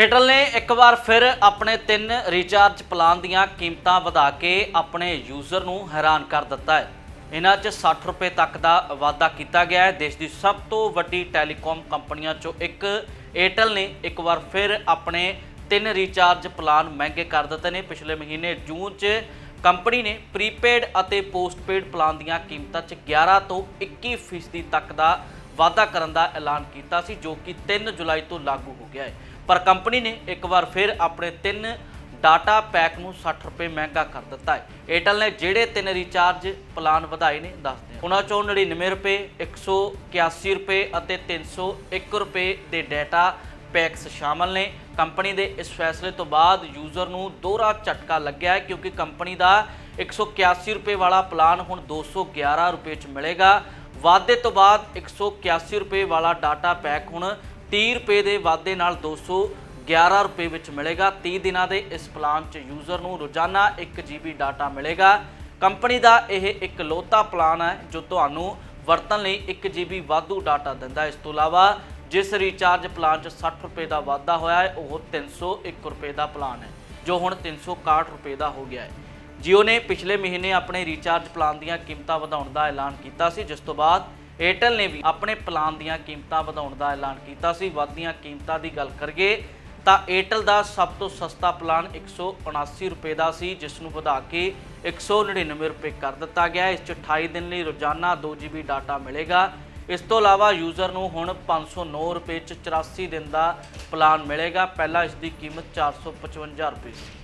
ਏਅਰਟੈਲ ਨੇ ਇੱਕ ਵਾਰ ਫਿਰ ਆਪਣੇ ਤਿੰਨ ਰੀਚਾਰਜ ਪਲਾਨ ਦੀਆਂ ਕੀਮਤਾਂ ਵਧਾ ਕੇ ਆਪਣੇ ਯੂਜ਼ਰ ਨੂੰ ਹੈਰਾਨ ਕਰ ਦਿੱਤਾ ਹੈ। ਇਹਨਾਂ 'ਚ 60 ਰੁਪਏ ਤੱਕ ਦਾ ਵਾਅਦਾ ਕੀਤਾ ਗਿਆ ਹੈ। ਦੇਸ਼ ਦੀ ਸਭ ਤੋਂ ਵੱਡੀ ਟੈਲੀਕਾਮ ਕੰਪਨੀਆਂ 'ਚੋਂ ਇੱਕ ਏਅਰਟੈਲ ਨੇ ਇੱਕ ਵਾਰ ਫਿਰ ਆਪਣੇ ਤਿੰਨ ਰੀਚਾਰਜ ਪਲਾਨ ਮਹਿੰਗੇ ਕਰ ਦਿੱਤੇ ਨੇ। ਪਿਛਲੇ ਮਹੀਨੇ ਜੂਨ 'ਚ ਕੰਪਨੀ ਨੇ ਪ੍ਰੀਪੇਡ ਅਤੇ ਪੋਸਟਪੇਡ ਪਲਾਨ ਦੀਆਂ ਕੀਮਤਾਂ 'ਚ 11 ਤੋਂ 21% ਫੀਸਦੀ ਤੱਕ ਦਾ ਵਾਅਦਾ ਕਰਨ ਦਾ ਐਲਾਨ ਕੀਤਾ ਸੀ, ਜੋ ਕਿ 3 ਜੁਲਾਈ ਤੋਂ ਲਾਗੂ ਹੋ ਗਿਆ ਹੈ। ਪਰ ਕੰਪਨੀ ਨੇ ਇੱਕ ਵਾਰ ਫਿਰ ਆਪਣੇ ਤਿੰਨ ਡਾਟਾ ਪੈਕ ਨੂੰ 60 ਰੁਪਏ ਮਹਿੰਗਾ ਕਰ ਦਿੱਤਾ ਹੈ। ਏਅਰਟੈਲ ਨੇ ਜਿਹੜੇ ਤਿੰਨ ਰੀਚਾਰਜ ਪਲਾਨ ਵਧਾਏ ਨੇ ਦੱਸਦੇ ਹਾਂ ਉਹਨਾਂ ਚੋਂ 99 ਰੁਪਏ 181 ਰੁਪਏ ਅਤੇ 301 ਰੁਪਏ ਦੇ ਡਾਟਾ ਪੈਕਸ ਸ਼ਾਮਲ ਨੇ। ਕੰਪਨੀ ਦੇ ਇਸ ਫੈਸਲੇ ਤੋਂ ਬਾਅਦ ਯੂਜ਼ਰ ਨੂੰ ਦੋਹਰਾ ਝਟਕਾ ਲੱਗਿਆ ਹੈ, ਕਿਉਂਕਿ ਕੰਪਨੀ ਦਾ 181 ਰੁਪਏ ਵਾਲਾ ਪਲਾਨ ਹੁਣ 211 ਰੁਪਏ ਚ ਮਿਲੇਗਾ। ਵਾਧੇ ਤੋਂ ਬਾਅਦ 181 ਰੁਪਏ ਵਾਲਾ ਡਾਟਾ ਪੈਕ ਹੁਣ 30 ਰੁਪਏ ਦੇ ਵਾਧੇ ਨਾਲ 211 ਰੁਪਏ ਵਿੱਚ ਮਿਲੇਗਾ। 30 ਦਿਨਾਂ ਦੇ ਇਸ ਪਲਾਨ 'ਚ ਯੂਜ਼ਰ ਨੂੰ ਰੋਜ਼ਾਨਾ 1 GB ਡਾਟਾ ਮਿਲੇਗਾ। ਕੰਪਨੀ ਦਾ ਇਹ ਇੱਕ ਲੋਤਾ ਪਲਾਨ ਹੈ ਜੋ ਤੁਹਾਨੂੰ ਵਰਤਣ ਲਈ 1 GB ਵਾਧੂ ਡਾਟਾ ਦਿੰਦਾ ਇਸ ਤੋਂ ਇਲਾਵਾ ਜਿਸ ਰੀਚਾਰਜ ਪਲਾਨ 'ਚ 60 ਰੁਪਏ ਦਾ ਵਾਧਾ ਹੋਇਆ ਹੈ, ਉਹ 301 ਰੁਪਏ ਦਾ ਪਲਾਨ ਹੈ, ਜੋ ਹੁਣ 361 ਰੁਪਏ ਦਾ ਹੋ ਗਿਆ ਹੈ। ਜੀਓ ਨੇ ਪਿਛਲੇ ਮਹੀਨੇ ਆਪਣੇ ਰੀਚਾਰਜ ਪਲਾਨ ਦੀਆਂ ਕੀਮਤਾਂ ਵਧਾਉਣ ਦਾ ਐਲਾਨ ਕੀਤਾ ਸੀ, ਜਿਸ ਤੋਂ ਬਾਅਦ ਏਅਰਟੈਲ ਨੇ ਵੀ ਆਪਣੇ ਪਲਾਨ ਦੀਆਂ ਕੀਮਤਾਂ ਵਧਾਉਣ ਦਾ ਐਲਾਨ ਕੀਤਾ ਸੀ। ਵੱਧਦੀਆਂ ਕੀਮਤਾਂ ਦੀ ਗੱਲ ਕਰੀਏ ਤਾਂ ਏਅਰਟੈਲ ਦਾ ਸਭ ਤੋਂ ਸਸਤਾ ਪਲਾਨ 179 ਰੁਪਏ ਦਾ ਸੀ, ਜਿਸ ਨੂੰ ਵਧਾ ਕੇ 199 ਰੁਪਏ ਕਰ ਦਿੱਤਾ ਗਿਆ। ਇਸ 'ਚ 28 ਦਿਨ ਲਈ ਰੋਜ਼ਾਨਾ 2 GB ਡਾਟਾ ਮਿਲੇਗਾ। ਇਸ ਤੋਂ ਇਲਾਵਾ ਯੂਜ਼ਰ ਨੂੰ ਹੁਣ 509 ਰੁਪਏ 'ਚ 84 ਦਿਨ ਦਾ ਪਲਾਨ ਮਿਲੇਗਾ। ਪਹਿਲਾਂ ਇਸ ਦੀ ਕੀਮਤ 455 ਰੁਪਏ ਸੀ।